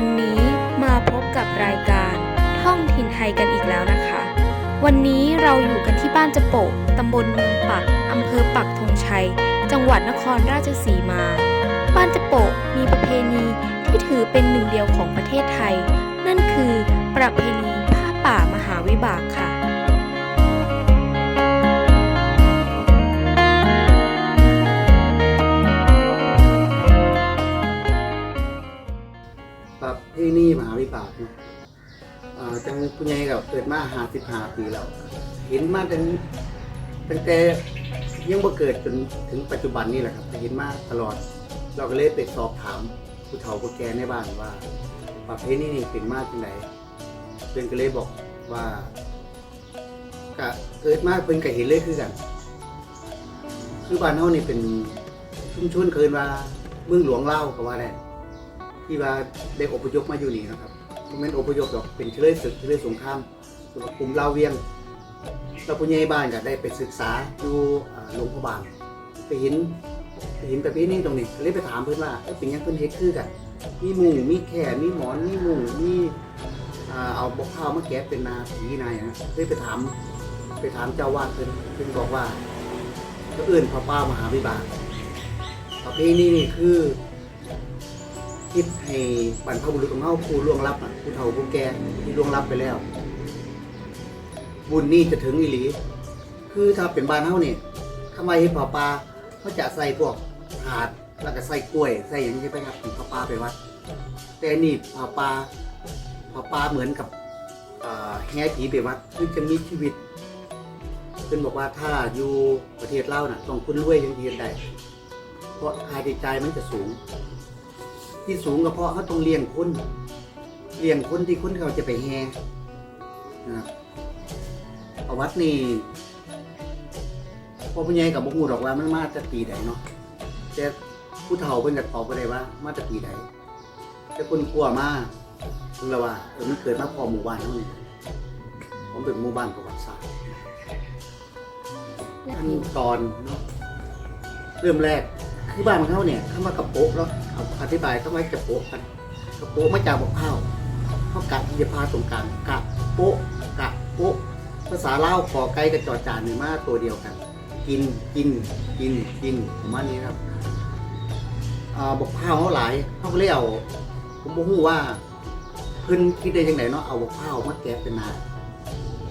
วันนี้มาพบกับรายการท่องถิ่นไทยกันอีกแล้วนะคะ วันนี้เราอยู่กันที่บ้านจะโปะตำบลเมืองปักอำเภอปักธงชัย จังหวัดนครราชสีมา บ้านจะโปะมีประเพณีที่ถือเป็นหนึ่งเดียวของประเทศไทย นั่นคือประเพณีผ้าป่ามหาวิบากค่ะ ผู้ใหญ่ก็เกิดมาหาสิบห้าปีแล้วเห็นมาตั้งตั้งแต่ยังบ่เกิดจนถึงปัจจุบันนี่แหละครับเห็นมาตลอด เราก็เลยไปสอบถามผู้เฒ่าผู้แก่ในบ้านว่าประเพณีนี้เป็นมาจังไดเพิ่นก็เลยบอกว่าก็เกิดมาเพิ่นก็เห็นเลยคือกัน คือบ้านเฮานี่เป็นชุมชนเคินว่าเมืองหลวงเล่าก็ว่าได้ที่ว่าได้อพยพมาอยู่นี่นะครับ บ่แม่นอพยพหรอกเป็นเฉลยศึกเฉลยสงครามสำหรับกลุ่มลาวเวียงแล้วผู้ใหญ่บ้านก็ได้ไปศึกษาอยู่อ่าโรงพยาบาลไปเห็นไปเห็นประเพณีตรงนี้ก็เลยไปถามเพิ่นว่าเอ้ยเป็นหยังเพิ่นเฮ็ดคือกันมีมุงมีแค่มีหมอนมีมุงมีอ่าเอาบอกข้าวมาแกะเป็นนาผีนายนะเลยไปถาม ไปถามเจ้าวาดเพิ่นเพิ่นบอกว่าก็เอื่นพระป้ามหาวิบากประเพณีนี่คือ คิดให้บรรพบุรุษของเขาผู้ล่วงลับน่ะผู้เฒ่าผู้แก่ที่ล่วงลับไปแล้ว บุญนี่จะถึงอีหลี คือถ้าเป็นบ้านเฮาเนี่ยทำไมให้ผาปลาเขาจะใส่พวกถาดแล้วก็ใส่กล้วยใส่อย่างนี้ไปครับถึงผาปลาไปวัด แต่นี่ผาปลาผาปลาเหมือนกับแห่ผีไปวัดคือจะมีชีวิตเป็นบอกว่าถ้าอยู่ประเทศเล่าวน่ะต้องคุณรวยยังเรียนได้เพราะค่าใช้จ่ายมันจะสูง ที่สูงก็เพราะเขาต้องเลี้ยงคนเลี้ยงคนที่คนเขาจะไปแห่นะครับเอาวัดนี่พ่อผู้ใหญ่กับบุกหูหรอกว่ามันมาจากปีใดเนาะแต่ผู้เฒ่าเป็นกับตอบไปเลยว่า มาจากปีใดแต่คนกลัวมาถึงแล้วว่าเออมันเกิดมาพอหมู่บ้านเท่านี้ผมเป็นหมู่บ้านประวัติศาสตร์ขั้นตอนเนาะเริ่มแรก ที่บ้านของเขาเนี่ยคำว่ากระโปะเนาะเอาอธิบายคำว่ากระโปะกันกระโปะมาจากบอกข้าวเขากะที่จะพาตรงกลางกะโปะกะโปะภาษาเล่าขอไก่กับจอจานเนี่ยมาตัวเดียวกัน กินกินกินกินประมาณนี้ครับอ่าบอกข้าวเขาหลายเขาก็เลยเอาผมบอกว่าเพิ่นคิดได้ยังไงเนาะเอาบอกข้าวมาแกะเป็นนา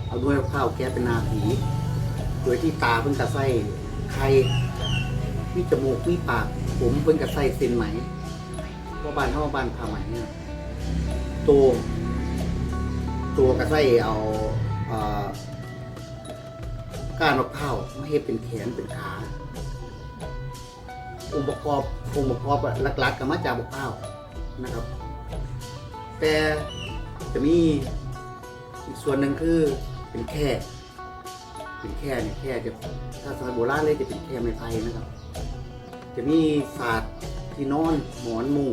เอาด้วยบอกข้าวแกะเป็นนาผี โดยที่ตาเพิ่นกระใส่ไข่ มีจมูกมีปาก ผมเพิ่นกับใส่เส้นไหมเพราะบ้านเฮาบ้านผ้าไหมเนี่ยตัวตัวกับใส่เอาเอ่อก้านมะพร้าวมาเฮ็ดเป็นแขนเป็นขาองค์ประกอบองค์ประกอบหลักๆก็มาจากมะพร้าวนะครับ แต่จะมีอีกส่วนหนึ่งคือเป็นแค่ เป็นแค่เนี่ยแค่จะถ้าสมัยโบราณเลยจะเป็นแค่ไม้ไผ่นะครับ จะมีศาสตร์ที่นอนหมอนมุง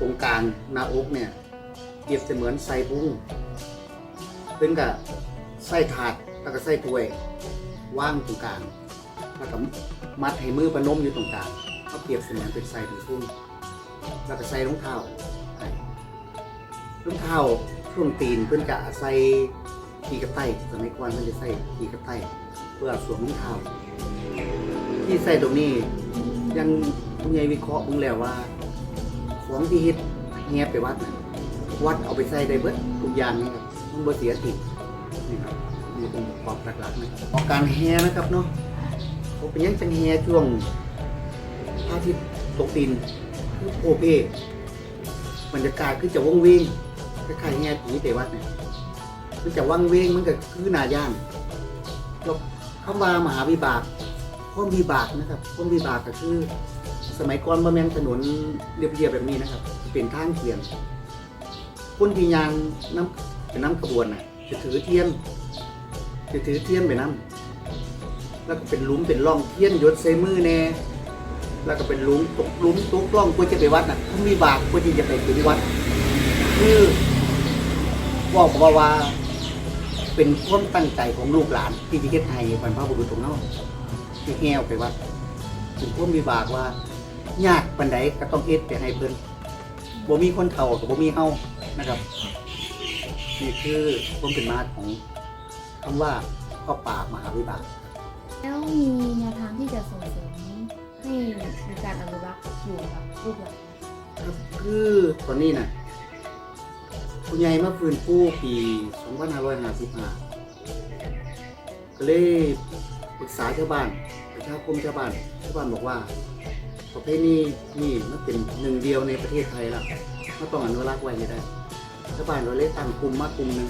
ตรงกลางหน้าอกเนี่ยเปรียบเสมือนไส้พุงเป็นกับไส้ถาดแล้วก็ไส้ถ้วยว่างตรงกลางแล้วก็มัดให้มือประนมอยู่ตรงกลางเขาเปรียบเสมือนเป็นไส้พุงแล้วก็ใส่รองเท้าให้รองเท้าช่วงตีนเพื่อนกะใส่ ขี่กระไตสมัยก่อนเพื่อนจะใส่ขี่กระไตเพื่อสวมรองเท้าที่ใส่ตรงนี้ยังคุณยายวิเคราะห์บิ่งแล้วว่า ของที่เฮ็ดเงียบไปวัดนะวัดเอาไปใส่ได้เบิดทุกอย่างนี่ครับมันบ่เสียตินี่ครับนี่เป็นค์ประกอบหลักๆนะครับของการแห่นะครับเนาะเขาเป็นยังจังแห่ช่วงพระอาทิตย์ตกดินคือโอเปบรรยากาศคือจะว่องเวงคล้ายๆแห่ผีไปวัดเนี่ย มันจะว่างเวงมันก็คือหนาย่างแล้วคำว่ามหาวิบากพ้นวิบากนะครับพ้นวิบากก็คือ สมัยก่อนบ่แม่นถนนเรียบๆแบบนี้นะครับ เป็นทางเทียนคนที่ยางน้ำเป็นน้ำขบวนน่ะจะถือเทียนจะถือเทียนไปน้ำแล้วก็เป็นลุมเป็นร่องเทียนยดใส่มือแน่แล้วก็เป็นลุมตกลุมตกร่องกวจะไปวัดน่ะพ้นวิบากกว่าที่จะไปถึงวัด คือบอกว่าว่า เป็นความตั้งใจของลูกหลาน ที่จะเฮ็ดให้บรรพบุรุษของเราที่แหวไปวัดถึงพวกมีบากว่ายากปันใดก็ต้องเฮ็ดไปให้เพิ่นบ่มีคนเฒ่ากับบ่มีเฮานะครับนี่คือความเป็นมาของคำว่าพ่อป่ามหาวิบากแล้วมีแนวทางที่จะส่งเสริมให้มีการอนุรักษ์อยู่กับลูกหลานครับคือตอนนี้นะ คุณยายมาฟื้นฟูปี2555ก็เลยปรึกษาชาวบ้านประชาคมชาวบ้านชาวบ้านบอกว่า ประเภทนี้นี่มันเป็นหนึ่งเดียวในประเทศไทยล้วมันต้องอนุรักษ์ไว้ให้ได้ชาวบ้านเราเลยตั้งกลุ่มมากลุ่มหนึ่ง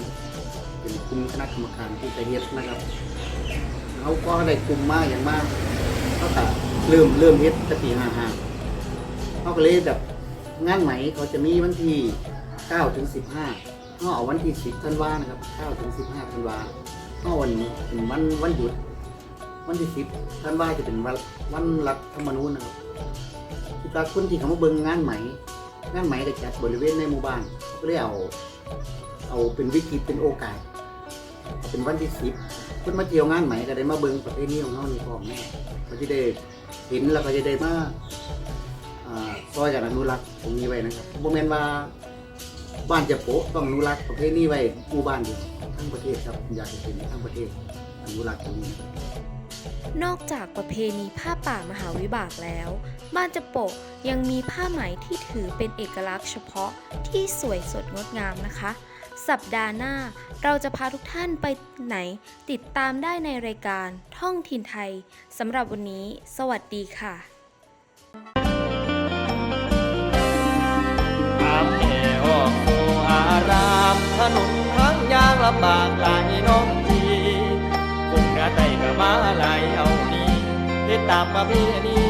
เป็นกลุ่มคณะกรรมการที่จะเฮ็ดนะครับเขาก็ได้กลุ่มมากอย่างมากเขาก็เริ่มเริ่มเฮ็ดแตั้งปี55เขาก็เลยแบบงานไหมเขาจะมีวันที่ 9ถึง15เขาเอาวันที่ 10ธันวานะครับ9ถึง15ธันวาเขาวันเป็นวันวันหยุด วันที่สิบท่านว่าจะเป็นวันวันรัฐธรรมนูญนะครับที่ตาคนที่เขามาเบิ่งงานไหม่งานไหมได้จัดบริเวณในหมู่บ้านก็เลยเอาเอาเป็นวิกฤตเป็นโอกาส เป็นวันที่สิบคนมาเที่ยวงานไหม่ก็ได้มาเบิ่งประเพณีของเขานี่พร้อมแน่เขาจะได้เห็นแล้วก็จะได้มาอ่าซอยกันอนุรักษ์ตรงนี้ไว้นะครับโมเมนว่า บ้านจะโปะต้องอนุรักษ์ประเพณีไว้หมู่บ้านเดียวทั้งประเทศครับอยากให้เป็นทั้งประเทศอนุรักษ์ตรงนี้นะครับนอกจากประเพณีผ้าป่ามหาวิบากแล้ว บ้านจะโปะยังมีผ้าไหมที่ถือเป็นเอกลักษณ์เฉพาะที่สวยสดงดงามนะคะ สัปดาห์หน้าเราจะพาทุกท่านไปไหน ติดตามได้ในรายการท่องถิ่นไทยสำหรับวันนี้ สวัสดีค่ะ นนทางยางลำบากหลายน้องทีคงกระไตกระมาหลายเอานี้เฮ็ดตามประเพณี